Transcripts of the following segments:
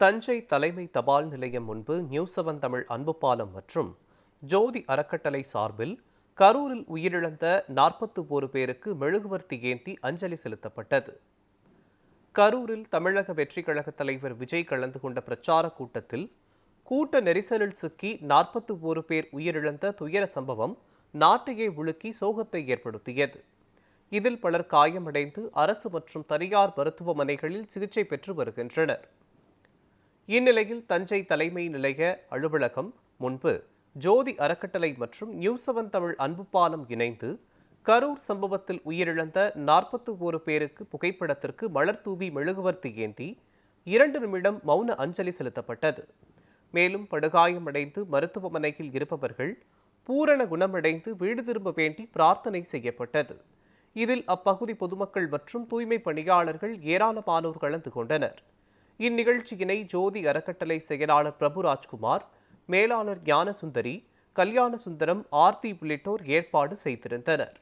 தஞ்சை தலைமை தபால் நிலையம் முன்பு நியூ செவன் தமிழ் அன்பு பாலம் மற்றும் ஜோதி அறக்கட்டளை சார்பில் கரூரில் உயிரிழந்த நாற்பத்து ஒரு பேருக்கு மெழுகுவர்த்தி ஏந்தி அஞ்சலி செலுத்தப்பட்டது. கரூரில் தமிழக வெற்றி கழக தலைவர் விஜய் கலந்து கொண்ட பிரச்சார கூட்டத்தில் கூட்ட நெரிசலில் சிக்கி நாற்பத்து ஒரு பேர் உயிரிழந்த துயர சம்பவம் நாட்டையே உலுக்கி சோகத்தை ஏற்படுத்தியது. இதில் பலர் காயமடைந்து அரசு மற்றும் தனியார் மருத்துவமனைகளில் சிகிச்சை பெற்று வருகின்றனர். இந்நிலையில் தஞ்சை தலைமை நிலைய அலுவலகம் முன்பு ஜோதி அறக்கட்டளை மற்றும் நியூசவன் செவன் தமிழ் அன்பு பாலம் இணைந்து கரூர் சம்பவத்தில் உயிரிழந்த நாற்பத்தி ஓரு பேருக்கு புகைப்படத்திற்கு மலர் தூவி மெழுகுவர்த்தி ஏந்தி இரண்டு நிமிடம் மௌன அஞ்சலி செலுத்தப்பட்டது. மேலும் படுகாயமடைந்து மருத்துவமனையில் இருப்பவர்கள் பூரண குணமடைந்து வீடு திரும்ப வேண்டி பிரார்த்தனை செய்யப்பட்டது. இதில் அப்பகுதி பொதுமக்கள் மற்றும் தூய்மை பணியாளர்கள் ஏராளமானோர் கலந்து கொண்டனர். இந்நிகழ்ச்சியினை ஜோதி அறக்கட்டளை செயலாளர் பிரபு ராஜ்குமார் மேலாளர் ஞானசுந்தரி கல்யாண சுந்தரம் ஆர்த்தி உள்ளிட்டோர் ஏற்பாடு செய்திருந்தனர்.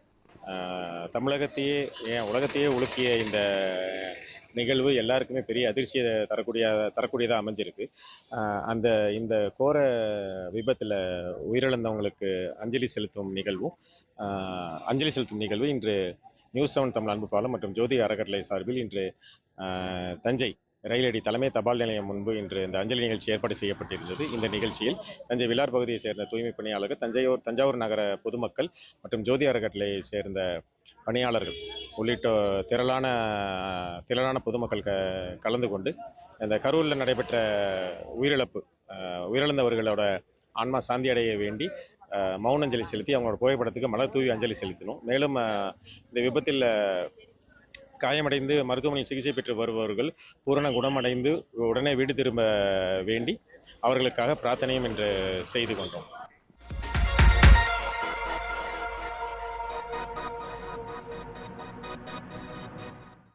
தமிழகத்தையே ஏன் உலகத்தையே உலுக்கிய இந்த நிகழ்வு எல்லாருக்குமே பெரிய அதிர்ச்சியை தரக்கூடிய தரக்கூடியதாக அமைஞ்சிருக்கு. அந்த இந்த கோர விபத்தில் உயிரிழந்தவங்களுக்கு அஞ்சலி செலுத்தும் நிகழ்வும் அஞ்சலி செலுத்தும் நிகழ்வு இன்று நியூஸ் செவன் தமிழ் அன்பு பாலம் மற்றும் ஜோதி அறக்கட்டளை சார்பில் இன்று தஞ்சை ரயிலடி தலைமை தபால் நிலையம் முன்பு இன்று இந்த அஞ்சலி நிகழ்ச்சி ஏற்பாடு செய்யப்பட்டிருந்தது. இந்த நிகழ்ச்சியில் தஞ்சை விழார் பகுதியை சேர்ந்த தூய்மை பணியாளர்கள் தஞ்சாவூர் தஞ்சாவூர் நகர பொதுமக்கள் மற்றும் ஜோதி அறக்கட்டளையை சேர்ந்த பணியாளர்கள் உள்ளிட்ட திரளான திரளான பொதுமக்கள் க கலந்து கொண்டு இந்த கரூரில் நடைபெற்ற உயிரிழப்பு உயிரிழந்தவர்களோட ஆன்மா சாந்தி அடைய வேண்டி மௌனஞ்சலி மௌன அஞ்சலி செலுத்தி அவங்களோட புகைப்படத்துக்கு மலர் தூவி அஞ்சலி செலுத்தினோம். மேலும் இந்த விபத்தில் காயமடைந்து மருத்துவமனையில் சிகிச்சை பெற்று வருபவர்கள் பூரண குணமடைந்து உடனே வீடு திரும்ப வேண்டி அவர்களுக்காக பிரார்த்தனையும் இன்று செய்து கொண்டோம்.